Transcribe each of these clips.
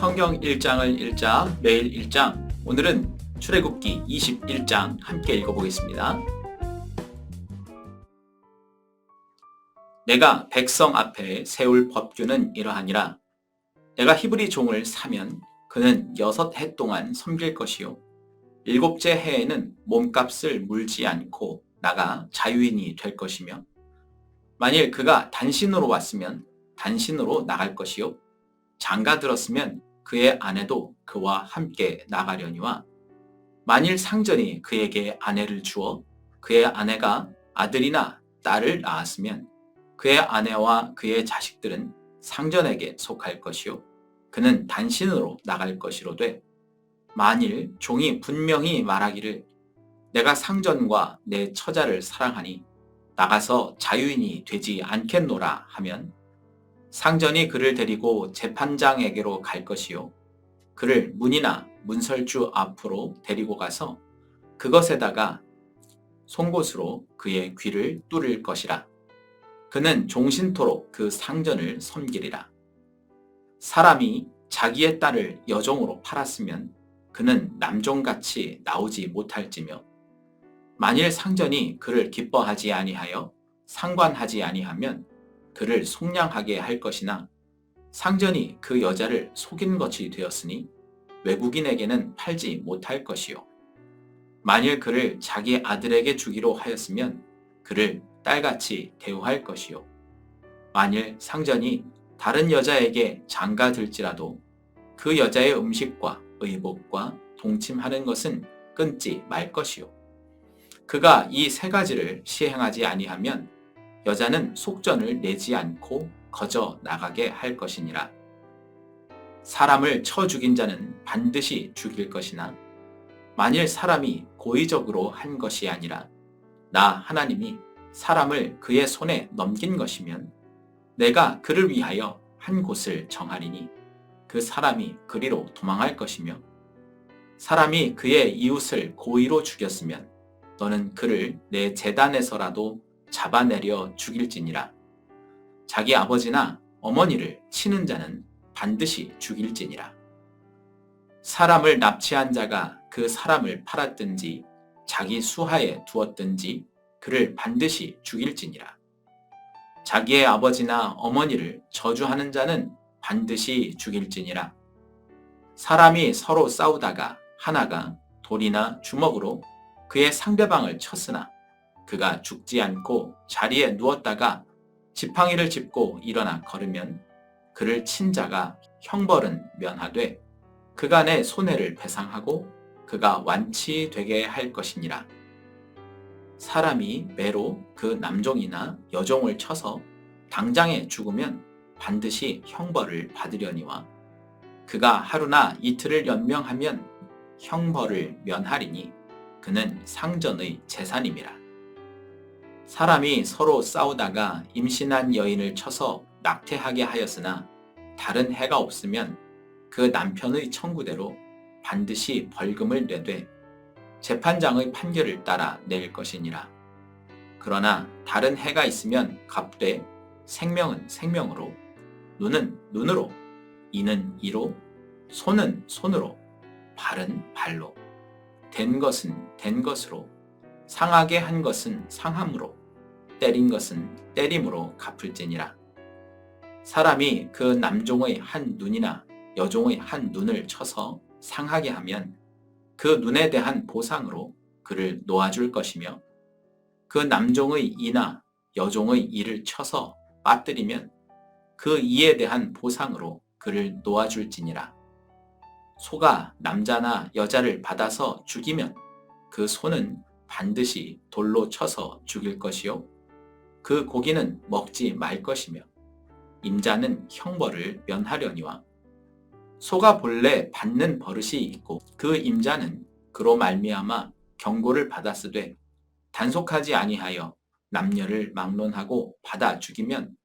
성경 1장을 읽자 매일 1장 오늘은 출애굽기 21장 함께 읽어보겠습니다. 내가 백성 앞에 세울 법규는 이러하니라. 내가 히브리 종을 사면 그는 여섯 해 동안 섬길 것이요. 일곱째 해에는 몸값을 물지 않고 나가 자유인이 될 것이며 만일 그가 단신으로 왔으면 단신으로 나갈 것이요. 장가 들었으면 그의 아내도 그와 함께 나가려니와 만일 상전이 그에게 아내를 주어 그의 아내가 아들이나 딸을 낳았으면 그의 아내와 그의 자식들은 상전에게 속할 것이요. 그는 단신으로 나갈 것이로되 만일 종이 분명히 말하기를 내가 상전과 내 처자를 사랑하니 나가서 자유인이 되지 않겠노라 하면 상전이 그를 데리고 재판장에게로 갈 것이요. 그를 문이나 문설주 앞으로 데리고 가서 그것에다가 송곳으로 그의 귀를 뚫을 것이라. 그는 종신토록 그 상전을 섬기리라. 사람이 자기의 딸을 여종으로 팔았으면 그는 남종같이 나오지 못할지며 만일 상전이 그를 기뻐하지 아니하여 상관하지 아니하면 그를 속량하게 할 것이나 상전이 그 여자를 속인 것이 되었으니 외국인에게는 팔지 못할 것이요. 만일 그를 자기 아들에게 주기로 하였으면 그를 딸같이 대우할 것이요. 만일 상전이 다른 여자에게 장가 들지라도 그 여자의 음식과 의복과 동침하는 것은 끊지 말 것이요. 그가 이 세 가지를 시행하지 아니하면 여자는 속전을 내지 않고 거저 나가게 할 것이니라. 사람을 쳐 죽인 자는 반드시 죽일 것이나 만일 사람이 고의적으로 한 것이 아니라 나 하나님이 사람을 그의 손에 넘긴 것이면 내가 그를 위하여 한 곳을 정하리니 그 사람이 그리로 도망할 것이며 사람이 그의 이웃을 고의로 죽였으면 너는 그를 내 재단에서라도 잡아내려 죽일지니라. 자기 아버지나 어머니를 치는 자는 반드시 죽일지니라. 사람을 납치한 자가 그 사람을 팔았든지 자기 수하에 두었든지 그를 반드시 죽일지니라. 자기의 아버지나 어머니를 저주하는 자는 반드시 죽일지니라. 사람이 서로 싸우다가 하나가 돌이나 주먹으로 그의 상대방을 쳤으나 그가 죽지 않고 자리에 누웠다가 지팡이를 짚고 일어나 걸으면 그를 친 자가 형벌은 면하되 그간의 손해를 배상하고 그가 완치되게 할 것이니라. 사람이 매로 그 남종이나 여종을 쳐서 당장에 죽으면 반드시 형벌을 받으려니와 그가 하루나 이틀을 연명하면 형벌을 면하리니 그는 상전의 재산임이라. 사람이 서로 싸우다가 임신한 여인을 쳐서 낙태하게 하였으나 다른 해가 없으면 그 남편의 청구대로 반드시 벌금을 내되 재판장의 판결을 따라 낼 것이니라. 그러나 다른 해가 있으면 갚되 생명은 생명으로 눈은 눈으로 이는 이로 손은 손으로 발은 발로 된 것은 된 것으로 상하게 한 것은 상함으로 때린 것은 때림으로 갚을지니라. 사람이 그 남종의 한 눈이나 여종의 한 눈을 쳐서 상하게 하면 그 눈에 대한 보상으로 그를 놓아줄 것이며 그 남종의 이나 여종의 이를 쳐서 빠뜨리면 그 이에 대한 보상으로 그를 놓아줄지니라. 소가 남자나 여자를 받아서 죽이면 그 소는 반드시 돌로 쳐서 죽일 것이요. 그 고기는 먹지 말 것이며 임자는 형벌을 면하려니와 소가 본래 받는 버릇이 있고 그 임자는 그로 말미암아 경고를 받았으되 단속하지 아니하여 남녀를 막론하고 받아 죽이면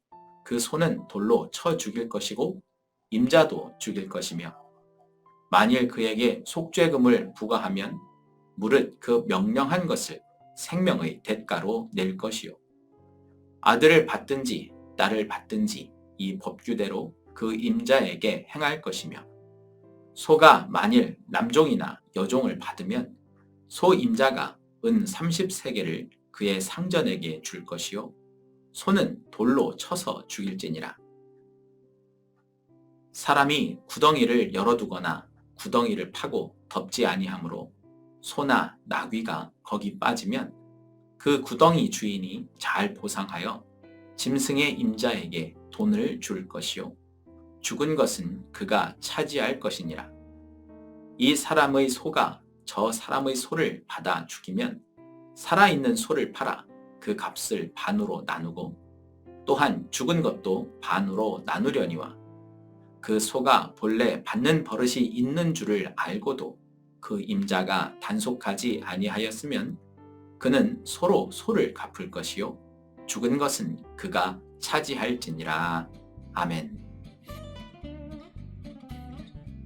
그 소는 돌로 쳐 죽일 것이고 임자도 죽일 것이며 만일 그에게 속죄금을 부과하면 무릇 그 명령한 것을 생명의 대가로 낼 것이요 아들을 받든지 딸을 받든지 이 법규대로 그 임자에게 행할 것이며 소가 만일 남종이나 여종을 받으면 소 임자가 은 30세계를 그의 상전에게 줄 것이요 소는 돌로 쳐서 죽일지니라. 사람이 구덩이를 열어두거나 구덩이를 파고 덮지 아니하므로 소나 나귀가 거기 빠지면 그 구덩이 주인이 잘 보상하여 짐승의 임자에게 돈을 줄 것이요 죽은 것은 그가 차지할 것이니라. 이 사람의 소가 저 사람의 소를 받아 죽이면 살아있는 소를 팔아 그 값을 반으로 나누고 또한 죽은 것도 반으로 나누려니와 그 소가 본래 받는 버릇이 있는 줄을 알고도 그 임자가 단속하지 아니하였으면 그는 소로 소를 갚을 것이요 죽은 것은 그가 차지할지니라 아멘.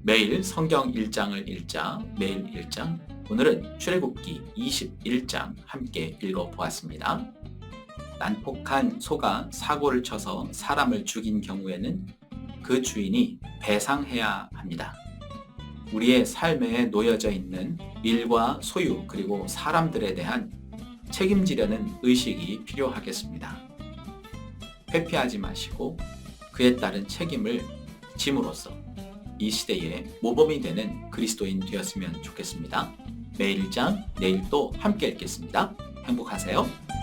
매일 성경 1장을 읽자 매일 1장 오늘은 출애굽기 21장 함께 읽어 보았습니다. 난폭한 소가 사고를 쳐서 사람을 죽인 경우에는 그 주인이 배상해야 합니다. 우리의 삶에 놓여져 있는 일과 소유 그리고 사람들에 대한 책임지려는 의식이 필요하겠습니다. 회피하지 마시고 그에 따른 책임을 짐으로써 이 시대의 모범이 되는 그리스도인 되었으면 좋겠습니다. 매일 일장 내일 또 함께 읽겠습니다. 행복하세요.